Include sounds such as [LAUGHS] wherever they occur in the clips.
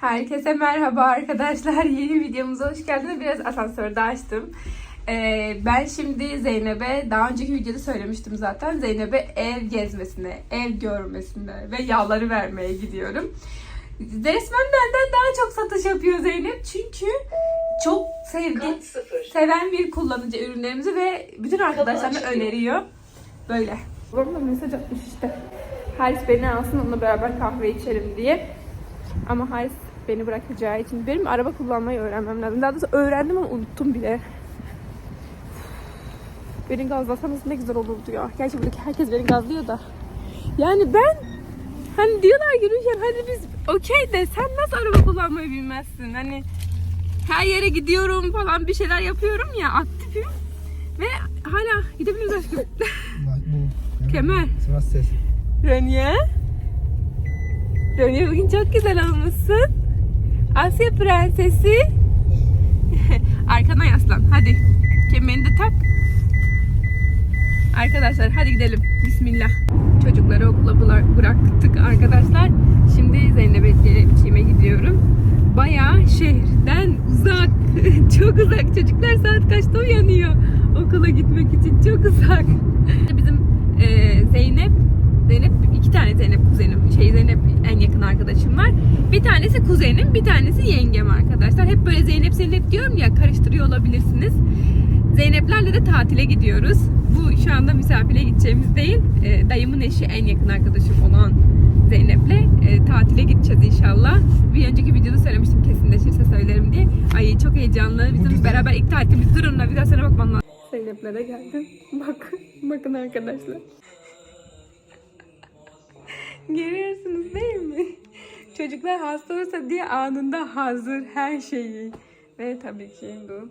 Herkese merhaba arkadaşlar. [LAUGHS] Yeni videomuza hoş geldiniz. Biraz asansörde açtım. Ee, ben şimdi Zeynep'e daha önceki videoda söylemiştim zaten. Zeynep'e ev gezmesine, ev görmesine ve yağları vermeye gidiyorum. Resmen benden daha çok satış yapıyor Zeynep. Çünkü çok sevdi, seven bir kullanıcı ürünlerimizi ve bütün arkadaşlarına öneriyor. Böyle. Babam mesaj atmış işte. Haris beni alsın onunla beraber kahve içelim diye. Ama Haris beni bırakacağı için benim araba kullanmayı öğrenmem lazım. Daha doğrusu öğrendim ama unuttum bile. Beni gazlasanız ne güzel olurdu ya. Gerçi buradaki herkes beni gazlıyor da. Yani ben hani diyorlar yürürken hadi biz okey de sen nasıl araba kullanmayı bilmezsin? Hani her yere gidiyorum falan bir şeyler yapıyorum ya aktifim. Ve hala gidebiliriz aşkım. Kemer. Sıra ses. Rönye. Rönye bugün çok güzel olmuşsun. Asya prensesi. [LAUGHS] Arkana yaslan. Hadi. Kemerini de tak. Arkadaşlar hadi gidelim. Bismillah. Çocukları okula bıra- bıraktık arkadaşlar. Şimdi Zeynep'e çiğme gidiyorum. Bayağı şehirden uzak. [LAUGHS] çok uzak. Çocuklar saat kaçta uyanıyor? Okula gitmek için çok uzak. [LAUGHS] Bizim e, Zeynep iki tane Zeynep kuzenim. Şey Zeynep en yakın arkadaşım var. Bir tanesi kuzenim, bir tanesi yengem arkadaşlar. Hep böyle Zeynep Zeynep diyorum ya karıştırıyor olabilirsiniz. Zeyneplerle de tatile gidiyoruz. Bu şu anda misafire gideceğimiz değil. E, dayımın eşi en yakın arkadaşım olan Zeynep'le e, tatile gideceğiz inşallah. Bir önceki videoda söylemiştim kesinleşirse söylerim diye. Ay çok heyecanlı. Bizim güzel. beraber ilk tatilimiz durumla bir daha sana bakmam lazım. Zeynep'lere geldim. [LAUGHS] Bak, bakın arkadaşlar. [LAUGHS] Görüyorsunuz değil mi? Çocuklar hasta olursa diye anında hazır her şeyi. Ve tabii ki bu.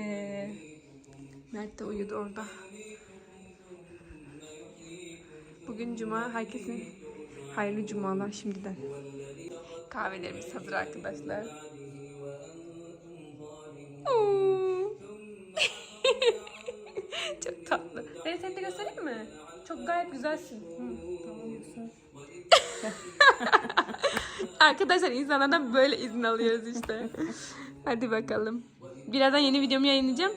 Ee, Mert de uyudu orada. Bugün cuma. Herkesin hayırlı cumalar şimdiden. Kahvelerimiz hazır arkadaşlar. [LAUGHS] Çok tatlı. Ben seni de göstereyim mi? Çok gayet güzelsin. Hı, tamam. [LAUGHS] Arkadaşlar insanlardan böyle izin alıyoruz işte. Hadi bakalım. Birazdan yeni videomu yayınlayacağım.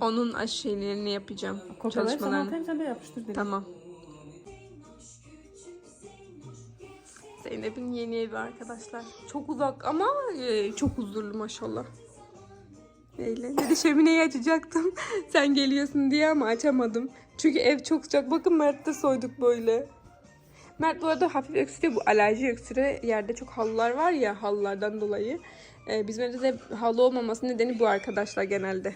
Onun aş şeylerini yapacağım. Kopyalayıp sana atayım sen de yapıştır direkt. Tamam. Zeynep'in yeni evi arkadaşlar. Çok uzak ama e, çok huzurlu maşallah. Öyle. Dedi şömineyi açacaktım. [LAUGHS] Sen geliyorsun diye ama açamadım. Çünkü ev çok sıcak. Bakın Mert'te soyduk böyle. Mert bu arada hafif öksürüyor. Bu alerji öksürüğü. Yerde çok halılar var ya halılardan dolayı. Ee, bizim evde de halı olmamasının nedeni bu arkadaşlar genelde.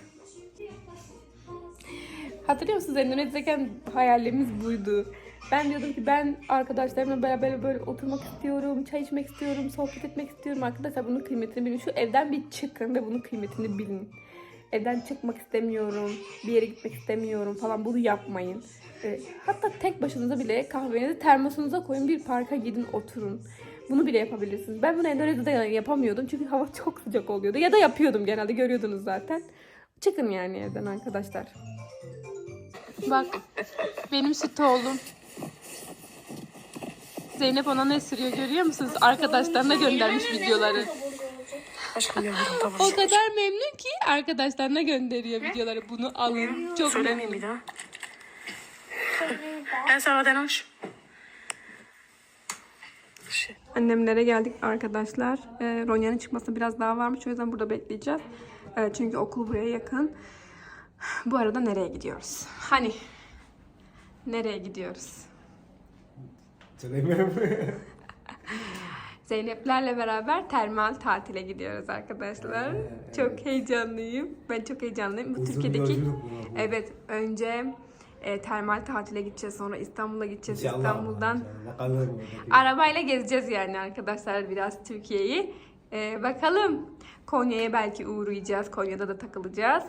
Hatırlıyor musunuz Endonezya'dayken hayalimiz buydu. Ben diyordum ki ben arkadaşlarımla beraber böyle oturmak istiyorum, çay içmek istiyorum, sohbet etmek istiyorum. Arkadaşlar bunun kıymetini bilin. Şu evden bir çıkın ve bunun kıymetini bilin. Evden çıkmak istemiyorum, bir yere gitmek istemiyorum falan bunu yapmayın. Ee, hatta tek başınıza bile kahvenizi termosunuza koyun bir parka gidin oturun. Bunu bile yapabilirsiniz. Ben bunu Endonezya'da yapamıyordum çünkü hava [LAUGHS] çok sıcak oluyordu. Ya da yapıyordum genelde görüyordunuz zaten. Çıkın yani evden arkadaşlar. Bak benim süt oğlum. Zeynep ona ne sürüyor görüyor musunuz? Arkadaşlarına göndermiş videoları. O kadar memnun ki arkadaşlarına gönderiyor videoları. Bunu alın. Çok Söylemeyeyim memnun. bir daha. Hoş. Şey. Annemlere geldik arkadaşlar. Ee, Ronya'nın çıkması biraz daha varmış. O yüzden burada bekleyeceğiz. Ee, çünkü okul buraya yakın. Bu arada nereye gidiyoruz? Hani? Nereye gidiyoruz? [LAUGHS] Zeyneplerle beraber termal tatile gidiyoruz arkadaşlar. Çok heyecanlıyım. Ben çok heyecanlıyım. Bu Uzun Türkiye'deki. Evet, önce e, termal tatile gideceğiz, sonra İstanbul'a gideceğiz. İstanbul'dan Ne kadar bu? arabayla gezeceğiz yani arkadaşlar biraz Türkiye'yi. E, bakalım Konya'ya belki uğrayacağız. Konya'da da takılacağız.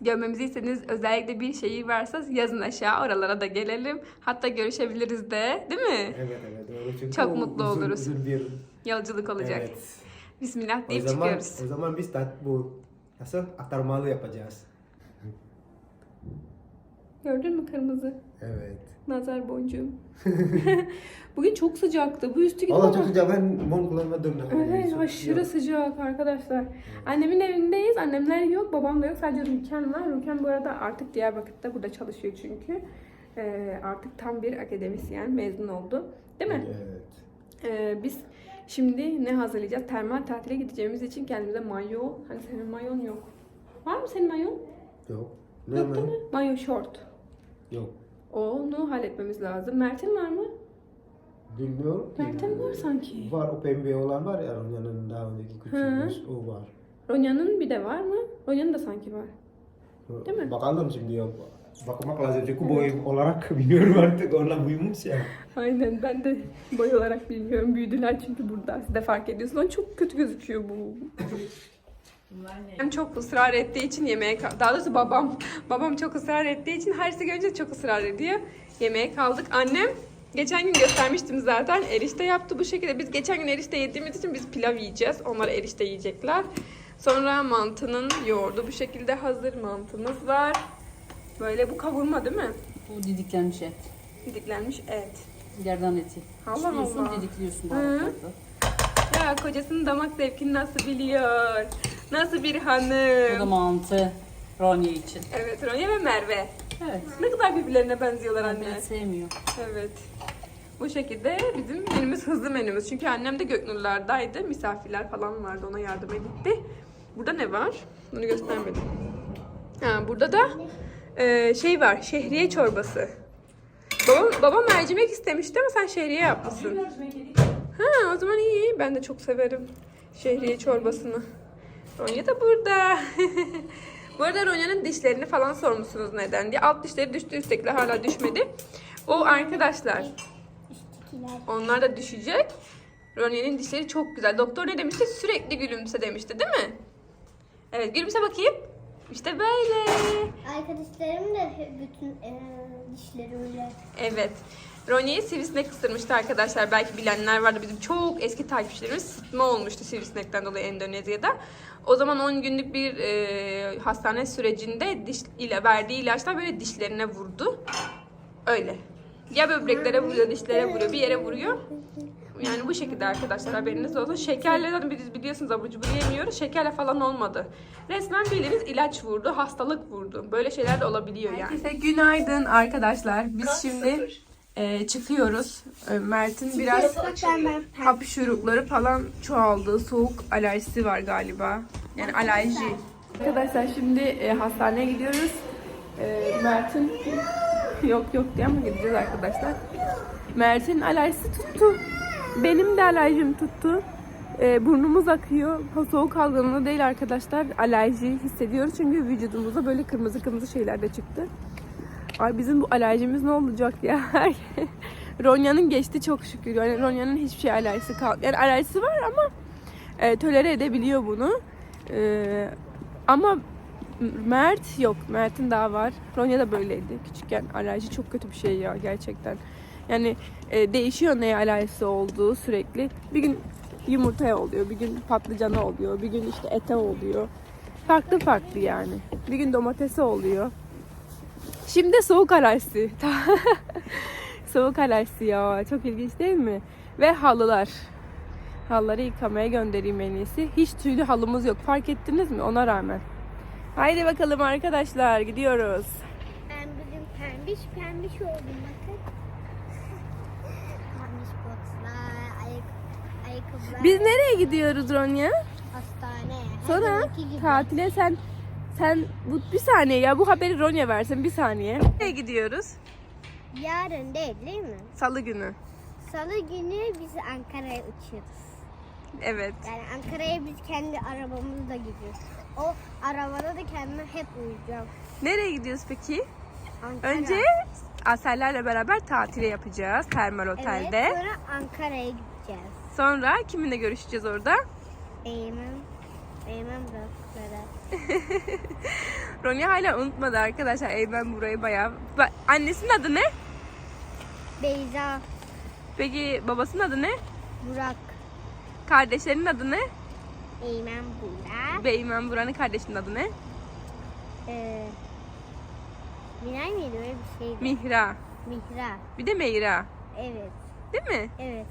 Görmemizi istediğiniz özellikle bir şeyi varsa yazın aşağı oralara da gelelim. Hatta görüşebiliriz de değil mi? Evet evet doğru çünkü Çok o mutlu uzun, oluruz. Uzun bir Yolculuk olacak. Evet. Bismillah O deyip zaman, çıkıyoruz. o zaman biz tat bu nasıl aktarmalı yapacağız. Gördün mü kırmızı? Evet. Nazar boncuğum. [LAUGHS] [LAUGHS] Bugün çok sıcaktı. Bu üstü gidip Valla çok sıcak ben mont kullanmadım. Evet aşırı sıcak. sıcak arkadaşlar. Annemin evindeyiz. Annemler yok. Babam da yok. Sadece Rüken var. Rüken bu arada artık Diyarbakır'da burada çalışıyor çünkü. Ee, artık tam bir akademisyen mezun oldu. Değil mi? Evet. Ee, biz şimdi ne hazırlayacağız? Termal tatile gideceğimiz için kendimize mayo. Hani senin mayon yok. Var mı senin mayon? Yok. Ne Yok değil mi? Mayo short. Yok. Onu halletmemiz lazım. Mert'in var mı? Bilmiyorum. ki. Mert'in var sanki. Var o pembe olan var ya Ronya'nın daha önceki küçüğümüz o var. Ronya'nın bir de var mı? Ronya'nın da sanki var. Değil mi? Bakalım şimdi ya. Bakmak lazım çünkü boyum olarak [LAUGHS] biliyorum artık onlar büyümüş ya. Aynen ben de boy olarak bilmiyorum. Büyüdüler çünkü burada. Siz de fark ediyorsunuz. Çok kötü gözüküyor bu. [LAUGHS] Hem çok ısrar ettiği için yemeğe Daha doğrusu babam. [LAUGHS] Babam çok ısrar ettiği için her şey görünce çok ısrar ediyor. Yemeğe kaldık. Annem geçen gün göstermiştim zaten. Erişte yaptı bu şekilde. Biz geçen gün erişte yediğimiz için biz pilav yiyeceğiz. Onlar erişte yiyecekler. Sonra mantının yoğurdu bu şekilde hazır mantımız var. Böyle bu kavurma değil mi? Bu didiklenmiş et. Didiklenmiş et. Gerdan eti. Allah Allah. didikliyorsun Hı. baharatlarda. Ya kocasının damak zevkini nasıl biliyor? Nasıl bir Bu da hanım? mantı. Ronya için. Evet Ronya ve Merve. Evet. Ne kadar birbirlerine benziyorlar anne. Anne sevmiyor. Evet. Bu şekilde bizim menümüz hızlı menümüz. Çünkü annem de Göknurlar'daydı. Misafirler falan vardı. Ona yardıma gitti. Burada ne var? Bunu göstermedim. Ha, burada da e, şey var. Şehriye çorbası. Babam, babam mercimek istemişti ama sen şehriye yapmışsın. Ha o zaman iyi. Ben de çok severim şehriye çorbasını. Ronya da burada. [LAUGHS] Bu arada Ronya'nın dişlerini falan sormuşsunuz neden diye. Alt dişleri düştü üsttekiler hala düşmedi. O arkadaşlar onlar da düşecek. Ronya'nın dişleri çok güzel. Doktor ne demişti? Sürekli gülümse demişti değil mi? Evet gülümse bakayım. İşte böyle. Arkadaşlarım da bütün e, dişleri öyle. Evet. Ronya'yı sivrisinek ısırmıştı arkadaşlar. Belki bilenler vardı. Bizim çok eski takipçilerimiz sıtma olmuştu sivrisinekten dolayı Endonezya'da. O zaman 10 günlük bir e, hastane sürecinde diş ile verdiği ilaçlar böyle dişlerine vurdu. Öyle. Ya böbreklere vuruyor, dişlere vuruyor, bir yere vuruyor. Yani bu şekilde arkadaşlar haberiniz olsun. Şekerle zaten biz biliyorsunuz abur cubur yemiyoruz. Şekerle falan olmadı. Resmen bildiğiniz ilaç vurdu, hastalık vurdu. Böyle şeyler de olabiliyor yani. Herkese günaydın arkadaşlar. Biz şimdi e, çıkıyoruz. E, Mert'in biraz hapşurukları falan çoğaldı. Soğuk alerjisi var galiba. Yani alerji. Arkadaşlar şimdi e, hastaneye gidiyoruz. E, Mert'in yok yok diye ama gideceğiz arkadaşlar. Mert'in alerjisi tuttu. Benim de alerjim tuttu. E, burnumuz akıyor. Soğuk algınlığı değil arkadaşlar. Alerji hissediyoruz çünkü vücudumuza böyle kırmızı kırmızı şeyler de çıktı. Ay bizim bu alerjimiz ne olacak ya? [LAUGHS] Ronya'nın geçti çok şükür. Yani Ronya'nın hiçbir şey alerjisi kal. Yani alerjisi var ama e, tolere edebiliyor bunu. E, ama Mert yok. Mert'in daha var. Ronya da böyleydi. Küçükken alerji çok kötü bir şey ya gerçekten. Yani e, değişiyor neye alerjisi olduğu sürekli. Bir gün yumurtaya oluyor, bir gün patlıcana oluyor, bir gün işte ete oluyor. Farklı farklı yani. Bir gün domatese oluyor. Şimdi soğuk alerjisi. [LAUGHS] soğuk alerjisi ya. Çok ilginç değil mi? Ve halılar. Halıları yıkamaya göndereyim en iyisi. Hiç tüylü halımız yok. Fark ettiniz mi? Ona rağmen. Haydi bakalım arkadaşlar gidiyoruz. Ben bugün pembiş pembiş oldum bakın. pembiş botlar, ayak, ayakkabılar, Biz nereye gidiyoruz Ronya? hastane. Her Sonra tatile sen sen bu bir saniye ya bu haberi Ronya versin bir saniye. Nereye gidiyoruz? Yarın değil değil mi? Salı günü. Salı günü biz Ankara'ya uçuyoruz. Evet. Yani Ankara'ya biz kendi arabamızla gidiyoruz. O arabada da kendime hep uyuyacağım. Nereye gidiyoruz peki? Ankara. Önce Asellerle beraber tatile yapacağız Termal Otel'de. Evet, sonra Ankara'ya gideceğiz. Sonra kiminle görüşeceğiz orada? Eğmem. Eğmem dostları. Ronya hala unutmadı arkadaşlar. Ey ben burayı bayağı... Ba- Annesinin adı ne? Beyza, Peki babasının adı ne? Burak, Kardeşlerinin adı ne? Eğmem Burak. Beymen Buran'ın kardeşinin adı ne? Ee, Miray mıydı öyle bir şeydi? Mihra. Mihra. Bir de Meyra. Evet. Değil mi? Evet.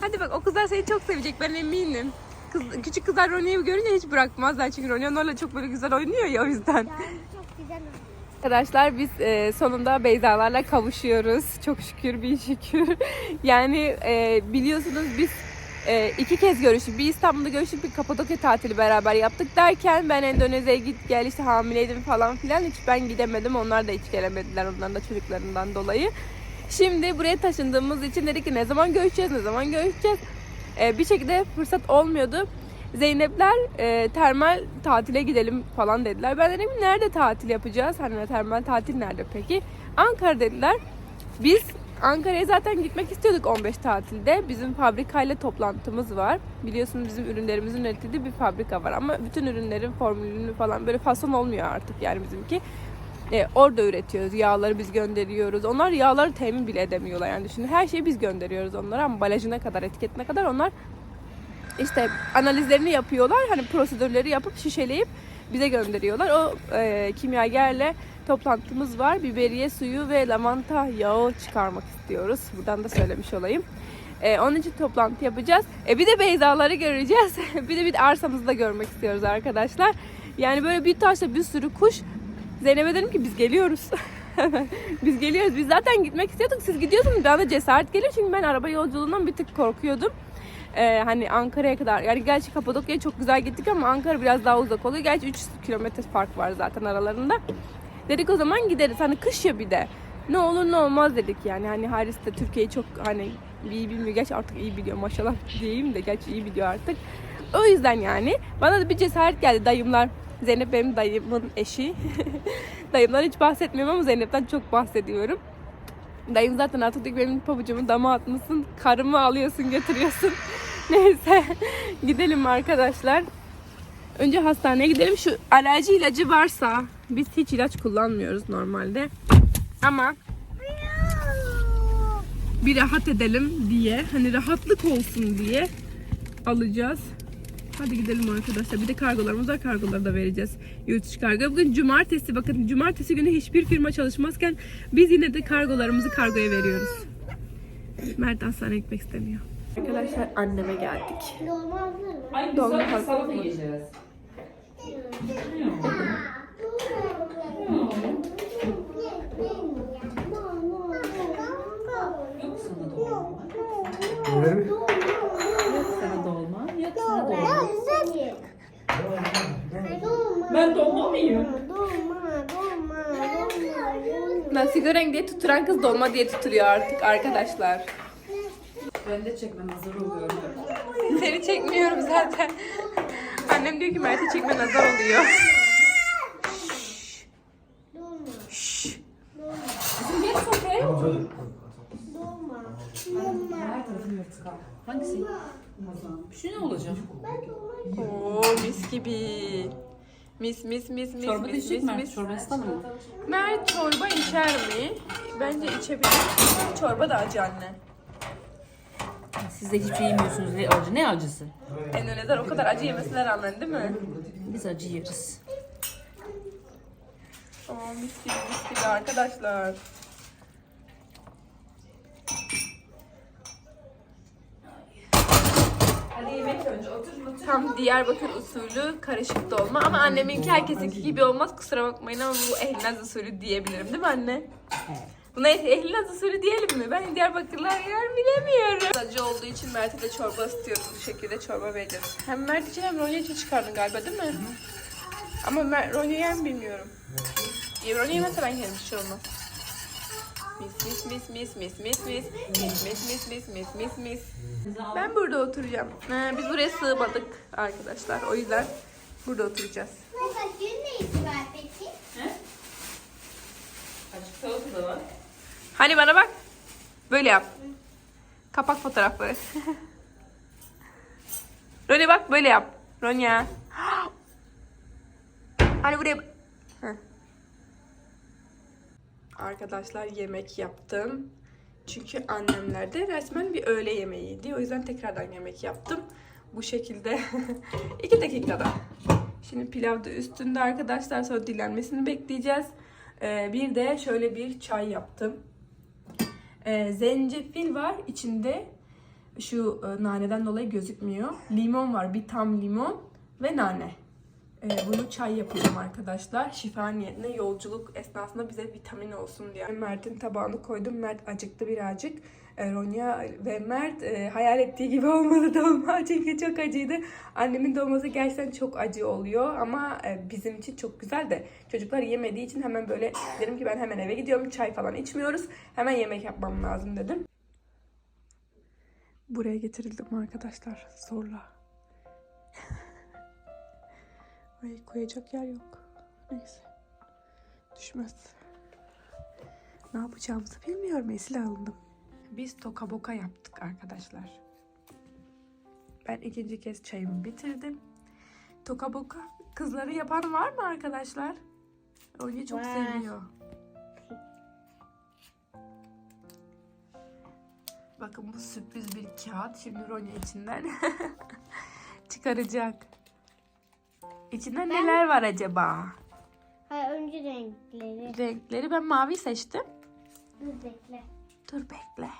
Hadi bak o kızlar seni çok sevecek ben eminim. Kız, küçük kızlar Ronya'yı görünce hiç bırakmazlar çünkü Ronya onlarla çok böyle güzel oynuyor ya o yüzden. Yani çok güzel. Arkadaşlar biz e, sonunda Beyzalarla kavuşuyoruz. Çok şükür bir şükür. [LAUGHS] yani e, biliyorsunuz biz e, iki kez görüştük. Bir İstanbul'da görüştük bir Kapadokya tatili beraber yaptık derken ben Endonezya'ya git gel işte hamileydim falan filan. Hiç ben gidemedim. Onlar da hiç gelemediler onların da çocuklarından dolayı. Şimdi buraya taşındığımız için dedik ki ne zaman görüşeceğiz ne zaman görüşeceğiz. E, bir şekilde fırsat olmuyordu. Zeynepler e, termal tatile gidelim falan dediler. Ben dedim nerede tatil yapacağız? Hani termal tatil nerede peki? Ankara dediler. Biz Ankara'ya zaten gitmek istiyorduk 15 tatilde. Bizim fabrikayla toplantımız var. Biliyorsunuz bizim ürünlerimizin üretildiği bir fabrika var ama bütün ürünlerin formülünü falan böyle fason olmuyor artık yani bizimki. E, orada üretiyoruz. Yağları biz gönderiyoruz. Onlar yağları temin bile edemiyorlar. Yani düşünün her şeyi biz gönderiyoruz onlara. Ambalajına kadar, etiketine kadar onlar işte analizlerini yapıyorlar. Hani prosedürleri yapıp şişeleyip bize gönderiyorlar. O e, kimyagerle toplantımız var. Biberiye suyu ve lavanta yağı çıkarmak istiyoruz. Buradan da söylemiş olayım. E, onun için toplantı yapacağız. E, bir de Beyzaları göreceğiz. [LAUGHS] bir de bir de arsamızı da görmek istiyoruz arkadaşlar. Yani böyle bir taşla bir sürü kuş. Zeynep'e dedim ki biz geliyoruz. [LAUGHS] biz geliyoruz. Biz zaten gitmek istiyorduk. Siz gidiyorsunuz. Bana cesaret geliyor. Çünkü ben araba yolculuğundan bir tık korkuyordum. Ee, hani Ankara'ya kadar. Yani gerçi Kapadokya'ya çok güzel gittik ama Ankara biraz daha uzak oluyor. Gerçi 3 kilometre fark var zaten aralarında. Dedik o zaman gideriz. Hani kış ya bir de. Ne olur ne olmaz dedik yani. Hani Haris de Türkiye'yi çok hani iyi bilmiyor. Gerçi artık iyi biliyor maşallah diyeyim de. Gerçi iyi biliyor artık. O yüzden yani bana da bir cesaret geldi dayımlar. Zeynep benim dayımın eşi. [LAUGHS] Dayımdan hiç bahsetmiyorum ama Zeynep'ten çok bahsediyorum. Dayım zaten artık diyor benim pabucumu dama atmışsın. Karımı alıyorsun götürüyorsun. [LAUGHS] Neyse gidelim arkadaşlar. Önce hastaneye gidelim. Şu alerji ilacı varsa biz hiç ilaç kullanmıyoruz normalde. Ama bir rahat edelim diye hani rahatlık olsun diye alacağız. Hadi gidelim arkadaşlar. Bir de kargolarımız var. Kargoları da vereceğiz. Yurt dışı kargo. Bugün cumartesi. Bakın cumartesi günü hiçbir firma çalışmazken biz yine de kargolarımızı kargoya veriyoruz. Mert hastaneye gitmek istemiyor. Arkadaşlar anneme geldik. Dolma hazır mı? Yok sana dolma. Öyle Yok sana dolma. Yok sana dolma. Dolma. Ben dolma mı yiyorum? Dolma, dolma, dolma. Nasi goreng diye tuturan kız dolma diye tuturuyor artık arkadaşlar. Ben de çekmem hazır oluyorum. Seni çekmiyorum zaten. Annem diyor ki Mert'i çekme nazar oluyor. Dolma, Kızım geç sofraya. abi. Hangisi? Şu ne olacak? Oo mis gibi. Mis mis mis mis Çorba mis mis mi? mis. Çorba istemem mi? Mert çorba içer mi? Bence içebilir. Çorba da acı anne. Siz de hiçbir şey yemiyorsunuz. Ne acı? Ne acısı? Endonezler o kadar acı yemesine rağmen değil mi? Biz acı yeriz. Oo mis gibi mis gibi arkadaşlar. Hadi yemek önce otur Tam Diyarbakır usulü karışık dolma ama anneminki herkesinki gibi olmaz kusura bakmayın ama bu Ehlilaz usulü diyebilirim değil mi anne? Buna Ehlilaz usulü diyelim mi? Ben Diyarbakırlar yer bilemiyorum. Acı olduğu için Mert'e de çorba ısıtıyoruz bu şekilde çorba vereceğiz. Hem Mert için hem Ronya için çıkardın galiba değil mi? Ama Mer- Ronya yer mi bilmiyorum. Ronya yemezse ben yerim hiç olmaz. Mis mis mis mis mis mis mis mis mis mis mis mis mis mis Ben burada oturacağım. Ee, biz buraya sığmadık arkadaşlar. O yüzden burada oturacağız. Mesela gün neydi var peki? Açık salata da var. Hani bana bak. Böyle yap. Kapak fotoğrafları. Ronya bak böyle yap. Ronya. Hani buraya... Arkadaşlar yemek yaptım. Çünkü annemlerde resmen bir öğle yemeğiydi. O yüzden tekrardan yemek yaptım. Bu şekilde. [LAUGHS] iki dakikada. Şimdi pilav da üstünde arkadaşlar. Sonra dinlenmesini bekleyeceğiz. Ee, bir de şöyle bir çay yaptım. Ee, zencefil var içinde. Şu e, naneden dolayı gözükmüyor. Limon var. Bir tam limon ve nane. Ee, bunu çay yapıyorum arkadaşlar. Şifa niyetine yolculuk esnasında bize vitamin olsun diye. Mert'in tabağını koydum. Mert acıktı birazcık. Ee, Ronya ve Mert e, hayal ettiği gibi [LAUGHS] olmadı dolma çünkü çok acıydı. Annemin dolması gerçekten çok acı oluyor ama e, bizim için çok güzel de çocuklar yemediği için hemen böyle dedim ki ben hemen eve gidiyorum çay falan içmiyoruz. Hemen yemek yapmam lazım dedim. Buraya getirildim arkadaşlar zorla. [LAUGHS] Ay koyacak yer yok. Neyse. Düşmez. Ne yapacağımızı bilmiyorum. Esile alındım. Biz toka boka yaptık arkadaşlar. Ben ikinci kez çayımı bitirdim. Toka boka. Kızları yapan var mı arkadaşlar? Ronya çok Var. seviyor. Bakın bu sürpriz bir kağıt. Şimdi Ronya içinden [LAUGHS] çıkaracak. İçinde neler var acaba? Hayır önce renkleri. Renkleri ben mavi seçtim. Dur bekle. Dur bekle.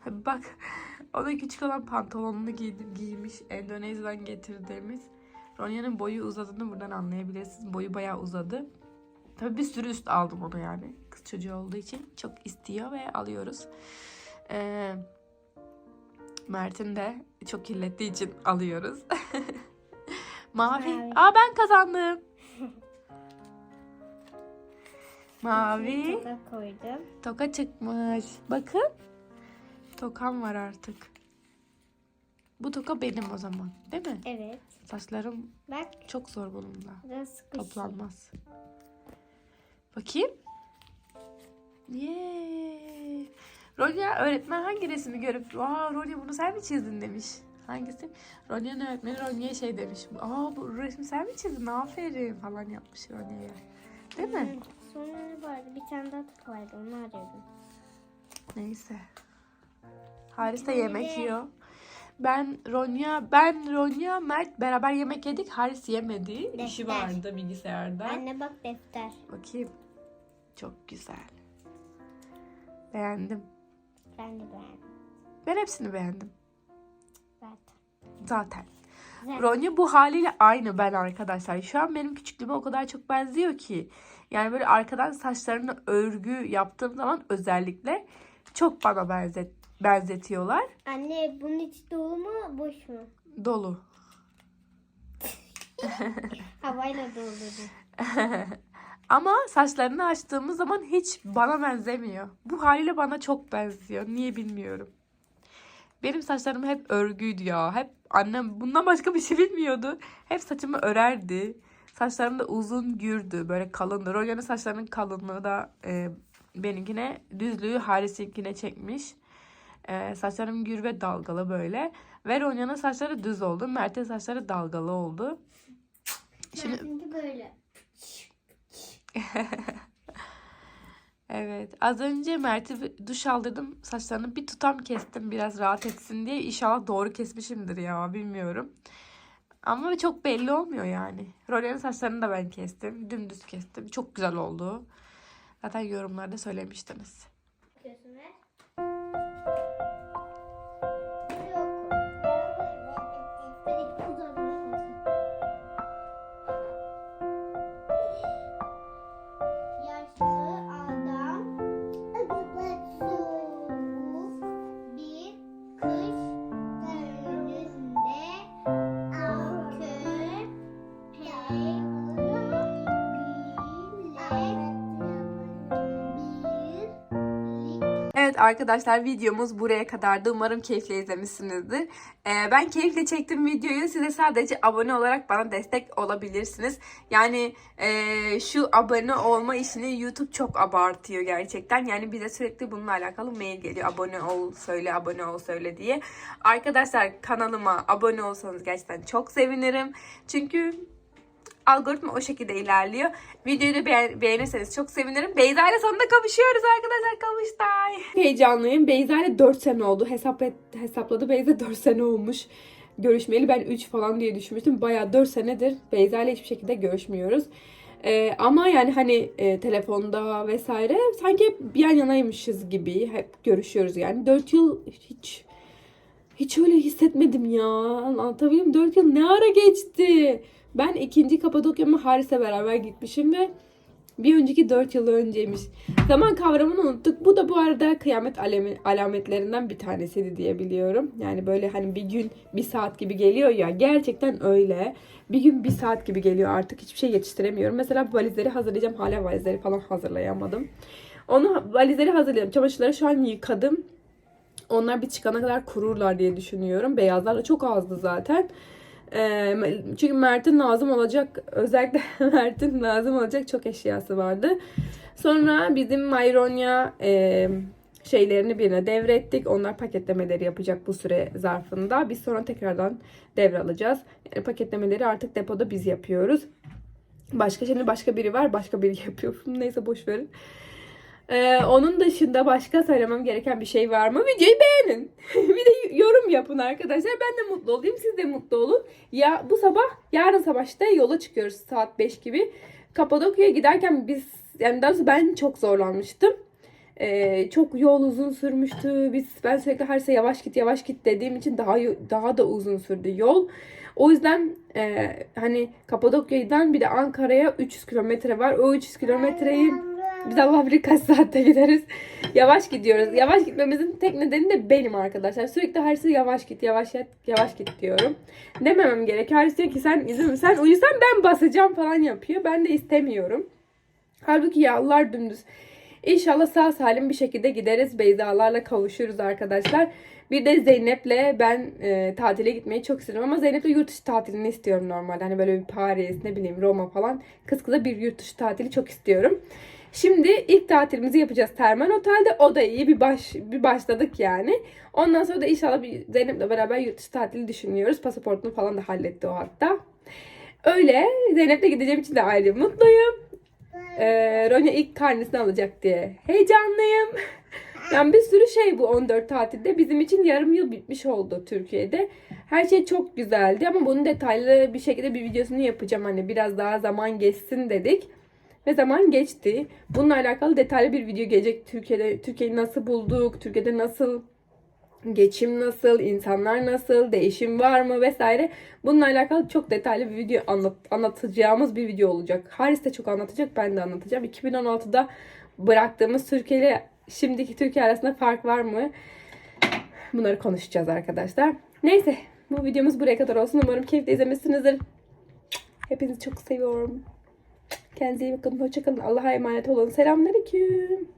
Ha, Bak [LAUGHS] onun küçük olan pantolonunu giydim, giymiş Endonezya'dan getirdiğimiz. Ronya'nın boyu uzadığını buradan anlayabilirsiniz. Boyu bayağı uzadı. Tabii bir sürü üst aldım onu yani. Kız çocuğu olduğu için çok istiyor ve alıyoruz. Ee, Mert'in de çok kirlettiği için alıyoruz. [LAUGHS] Mavi. Mavi. Aa ben kazandım. [LAUGHS] Mavi. Toka koydum. Toka çıkmış. Bakın. Tokam var artık. Bu toka benim o zaman. Değil mi? Evet. Saçlarım Bak çok zor bununla. biraz. Toplanmaz. Bakayım. Yeee. Ronya öğretmen hangi resmi görüp Aa Ronya bunu sen mi çizdin demiş. Hangisi? Ronya'nın öğretmeni Ronya'ya şey demiş. Aa bu resmi sen mi çizdin? Aferin falan yapmış Ronya'ya. Değil mi? Sonra ne vardı? Bir tane daha toka vardı. Onu arıyordum. Neyse. Haris de yemek yiyor. Ben Ronya, ben Ronya, Mert beraber yemek yedik. Haris yemedi. İşi Defter. vardı bilgisayarda. Anne bak defter. Bakayım. Çok güzel. Beğendim. Ben de beğendim. Ben hepsini beğendim. Zaten. Zaten. Ronya bu haliyle aynı ben arkadaşlar. Şu an benim küçüklüğüme o kadar çok benziyor ki. Yani böyle arkadan saçlarını örgü yaptığım zaman özellikle çok bana benzet benzetiyorlar. Anne bunun içi dolu mu boş mu? Dolu. [LAUGHS] Havayla doldurdum. [LAUGHS] Ama saçlarını açtığımız zaman hiç bana benzemiyor. Bu haliyle bana çok benziyor. Niye bilmiyorum. Benim saçlarım hep örgüydü ya. Hep annem bundan başka bir şey bilmiyordu. Hep saçımı örerdi. Saçlarım da uzun gürdü. Böyle kalındı. Ronya'nın saçlarının kalınlığı da e, benimkine düzlüğü Haris'inkine çekmiş. E, saçlarım gür ve dalgalı böyle. Ve Ronya'nın saçları düz oldu. Mert'in saçları dalgalı oldu. Şimdi Şimdi böyle. [LAUGHS] Evet. Az önce Mert'e bir duş aldırdım. Saçlarını bir tutam kestim. Biraz rahat etsin diye. İnşallah doğru kesmişimdir ya. Bilmiyorum. Ama çok belli olmuyor yani. Rolya'nın saçlarını da ben kestim. Dümdüz kestim. Çok güzel oldu. Zaten yorumlarda söylemiştiniz. Arkadaşlar videomuz buraya kadardı. Umarım keyifle izlemişsinizdir. Ee, ben keyifle çektim videoyu. Size sadece abone olarak bana destek olabilirsiniz. Yani e, şu abone olma işini YouTube çok abartıyor gerçekten. Yani bize sürekli bununla alakalı mail geliyor. Abone ol söyle, abone ol söyle diye. Arkadaşlar kanalıma abone olsanız gerçekten çok sevinirim. Çünkü algoritma o şekilde ilerliyor. Videoyu da beğen- beğenirseniz çok sevinirim. Beyza ile sonunda kavuşuyoruz arkadaşlar kavuştay. Heyecanlıyım. Beyza ile 4 sene oldu. Hesap et, hesapladı Beyza 4 sene olmuş. Görüşmeyeli ben 3 falan diye düşünmüştüm. Bayağı 4 senedir Beyza ile hiçbir şekilde görüşmüyoruz. Ee, ama yani hani e, telefonda vesaire sanki hep yan yanaymışız gibi hep görüşüyoruz yani. 4 yıl hiç hiç öyle hissetmedim ya. Anlatabiliyor muyum? 4 yıl ne ara geçti? Ben ikinci Kapadokya'ma Haris'le beraber gitmişim ve bir önceki 4 yıl önceymiş. Zaman kavramını unuttuk. Bu da bu arada kıyamet alametlerinden bir tanesiydi diye biliyorum. Yani böyle hani bir gün bir saat gibi geliyor ya. Gerçekten öyle. Bir gün bir saat gibi geliyor artık. Hiçbir şey yetiştiremiyorum. Mesela valizleri hazırlayacağım. Hala valizleri falan hazırlayamadım. Onu valizleri hazırlayalım. Çamaşırları şu an yıkadım. Onlar bir çıkana kadar kururlar diye düşünüyorum. Beyazlar da çok azdı zaten. Çünkü Mert'in lazım olacak, özellikle [LAUGHS] Mert'in lazım olacak çok eşyası vardı. Sonra bizim Myronya e, şeylerini birine devrettik. Onlar paketlemeleri yapacak bu süre zarfında. Biz sonra tekrardan devralacağız. Yani paketlemeleri artık depoda biz yapıyoruz. Başka şimdi başka biri var. Başka biri [LAUGHS] yapıyor. Neyse boş verin. Ee, onun dışında başka söylemem gereken bir şey var mı? Videoyu beğenin. [LAUGHS] bir de yorum yapın arkadaşlar. Ben de mutlu olayım. Siz de mutlu olun. Ya bu sabah, yarın sabah işte yola çıkıyoruz saat 5 gibi. Kapadokya'ya giderken biz, yani daha ben çok zorlanmıştım. Ee, çok yol uzun sürmüştü. Biz ben sürekli her şey yavaş git yavaş git dediğim için daha daha da uzun sürdü yol. O yüzden e, hani Kapadokya'dan bir de Ankara'ya 300 kilometre var. O 300 kilometreyi biz bilir kaç saatte gideriz. Yavaş gidiyoruz. Yavaş gitmemizin tek nedeni de benim arkadaşlar. Sürekli şey yavaş git, yavaş git, yavaş git diyorum. Dememem gerek. Haris diyor ki sen izin sen uyusan ben basacağım falan yapıyor. Ben de istemiyorum. Halbuki yollar dümdüz. İnşallah sağ salim bir şekilde gideriz. Beyzalarla kavuşuruz arkadaşlar. Bir de Zeynep'le ben e, tatile gitmeyi çok istiyorum ama Zeynep'le yurt dışı tatilini istiyorum normalde. Hani böyle bir Paris, ne bileyim Roma falan. Kız kıza bir yurt dışı tatili çok istiyorum. Şimdi ilk tatilimizi yapacağız Termal Otel'de. O da iyi bir baş bir başladık yani. Ondan sonra da inşallah bir Zeynep'le beraber yurt dışı tatili düşünüyoruz. Pasaportunu falan da halletti o hatta. Öyle Zeynep'le gideceğim için de ayrı mutluyum. Ee, Ronya ilk karnesini alacak diye heyecanlıyım. [LAUGHS] Yani bir sürü şey bu 14 tatilde. Bizim için yarım yıl bitmiş oldu Türkiye'de. Her şey çok güzeldi ama bunun detaylı bir şekilde bir videosunu yapacağım. Hani biraz daha zaman geçsin dedik. Ve zaman geçti. Bununla alakalı detaylı bir video gelecek. Türkiye'de Türkiye'yi nasıl bulduk? Türkiye'de nasıl geçim nasıl, insanlar nasıl, değişim var mı vesaire. Bununla alakalı çok detaylı bir video anlat, anlatacağımız bir video olacak. Haris de çok anlatacak, ben de anlatacağım. 2016'da bıraktığımız Türkiye ile şimdiki Türkiye arasında fark var mı? Bunları konuşacağız arkadaşlar. Neyse bu videomuz buraya kadar olsun. Umarım keyifle izlemişsinizdir. Hepinizi çok seviyorum. Kendinize iyi bakın. Hoşçakalın. Allah'a emanet olun. Selamünaleyküm.